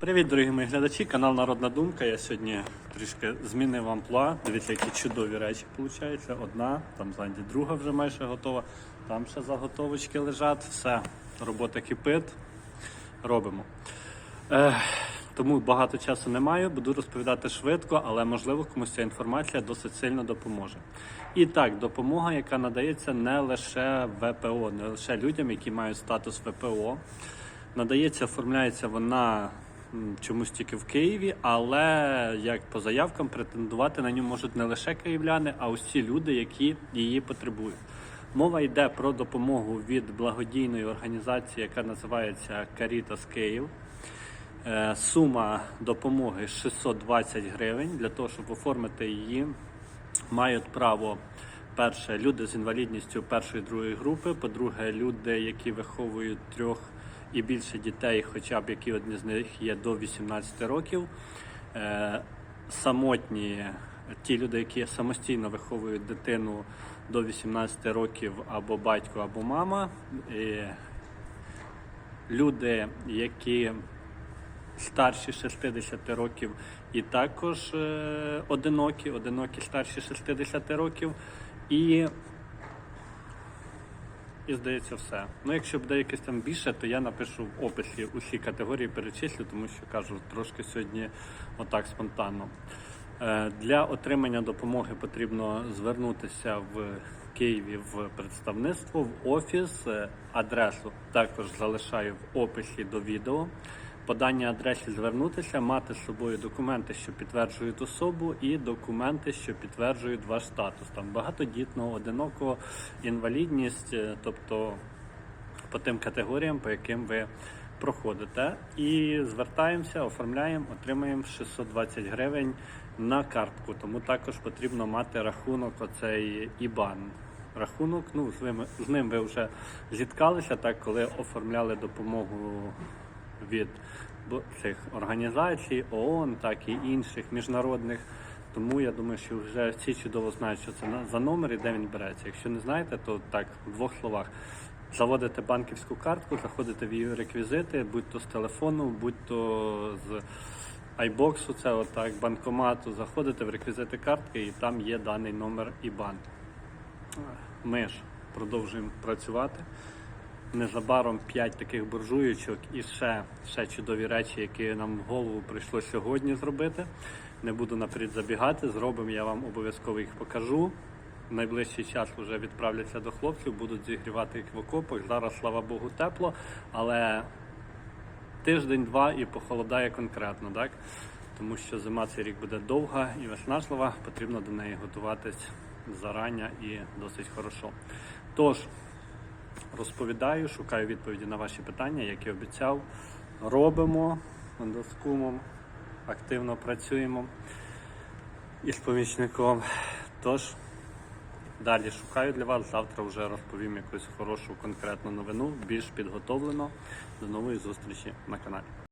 Привіт, дорогі мої глядачі, канал Народна Думка. Я сьогодні трішки змінив амплуа. Дивіться, які чудові речі виходить. Одна, там ззаді друга вже майже готова. Там ще заготовочки лежать. Все, робота кипить. Робимо. Е, тому багато часу не маю, буду розповідати швидко, але можливо комусь ця інформація досить сильно допоможе. І так, допомога, яка надається не лише ВПО, не лише людям, які мають статус ВПО. Надається, оформляється вона чомусь тільки в Києві, але як по заявкам претендувати на нього можуть не лише київляни, а усі люди, які її потребують. Мова йде про допомогу від благодійної організації, яка називається Caritas Київ. Е, Сума допомоги 620 гривень. Для того, щоб оформити її, мають право перше люди з інвалідністю першої другої групи. По-друге, люди, які виховують трьох і більше дітей, хоча б які одні з них є до 18 років. Е, Самотні ті люди, які самостійно виховують дитину до 18 років, або батько, або мама. І люди, які старші 60 років і також е, одинокі, одинокі старші 60 років. І, і здається, все. Ну, якщо буде якесь там більше, то я напишу в описі усі категорії перечислю, тому що кажу трошки сьогодні отак спонтанно. Е, Для отримання допомоги потрібно звернутися в Києві в представництво, в офіс. Е, Адресу також залишаю в описі до відео. По даній адресі звернутися, мати з собою документи, що підтверджують особу, і документи, що підтверджують ваш статус. Там багатодітного, одинокого, інвалідність, е, тобто по тим категоріям, по яким ви проходите. І звертаємося, оформляємо, отримаємо 620 гривень на картку. Тому також потрібно мати рахунок оцей IBAN. Рахунок, ну з ним ви вже зіткалися, так коли оформляли допомогу від цих організацій, ООН, так і інших міжнародних. Тому я думаю, що вже всі чудово знають, що це за номер і де він береться. Якщо не знаєте, то так в двох словах. Заводите банківську картку, заходите в її реквізити, будь то з телефону, будь то з айбоксу, це отак, банкомату, заходите в реквізити картки і там є даний номер IBAN. Ми ж продовжуємо працювати. Незабаром 5 таких буржуючок і ще, ще чудові речі, які нам в голову прийшло сьогодні зробити. Не буду наперед забігати, зробимо, я вам обов'язково їх покажу. В найближчий час вже відправляться до хлопців, будуть зігрівати їх в окопах. Зараз, слава Богу, тепло, але тиждень-два і похолодає конкретно, так? Тому що зима цей рік буде довга і виснажлива, потрібно до неї готуватись зарання і досить хорошо. Тож, розповідаю, шукаю відповіді на ваші питання, як і обіцяв. Робимо з кумом, активно працюємо із помічником. Тож, далі шукаю для вас. Завтра вже розповім якусь хорошу конкретну новину, більш підготовлено. До нової зустрічі на каналі.